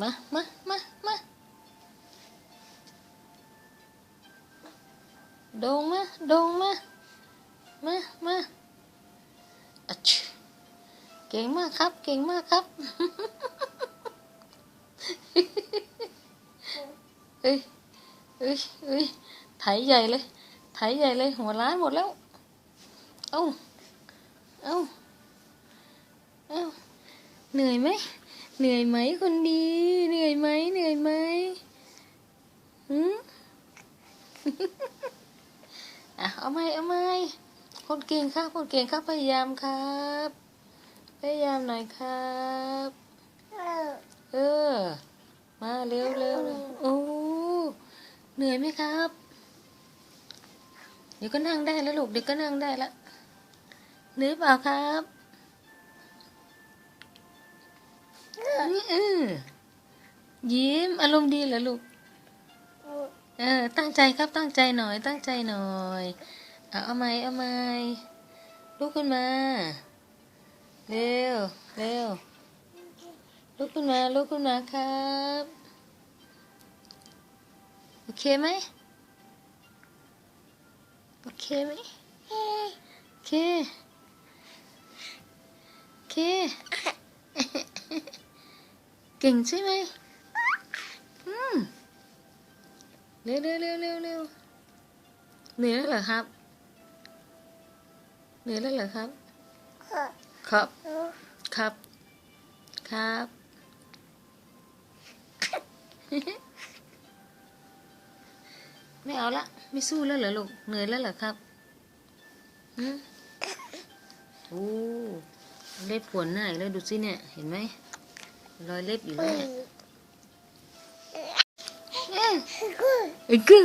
มามามามาโดงมาโดงมามามาอะชึเก่งมากครับ เก่งมากครับ เอ้ยเอ้ยเอ้ยไถใหญ่เลย ไถใหญ่เลย หัวล้านหมดแล้ว เอ้า เอ้า เอ้า เหนื่อยไหม เหนื่อยไหมคนดี เหนื่อยไหมเหนื่อยไหมหืมอะเอาไหมเอาไหมคนเก่งครับคนเก่งครับพยายามครับ พยายามหน่อยครับ เออ มาเร็วเร็วเร็วโอ้เหนื่อยไหมครับ เดี๋ยวก็นั่งได้แล้วลูกเดี๋ยวก็นั่งได้ละเหนื่อยเปล่าครับ เออ ยิ้ม อารมณ์ดีเหรอลูก เออ ตั้งใจครับ ตั้งใจหน่อย ตั้งใจหน่อยเอาเอาไหมเอาไหมลุกขึ้นมา เร็ว เร็ว ลุกขึ้นมา ลุกขึ้นมาครับ โอเคไหม โอเคไหม โอเค โอเค เก่งใช่ไหมอืมเร็วเร็วเร็วเร็วเร็วเหนื่อยแล้วเหรอครับ เหนื่อยแล้วเหรอครับ ครับ ครับ ครับไม่เอาละ ไม่สู้แล้วเหรอลูก เหนื่อยแล้วเหรอครับหืมโอ้เล็บขวนหน้าอีกแล้วดูสิเนี่ย เห็นไหม รอยเล็บอยู่แล้วเนี่ยเอ้ยเอ้ยคือ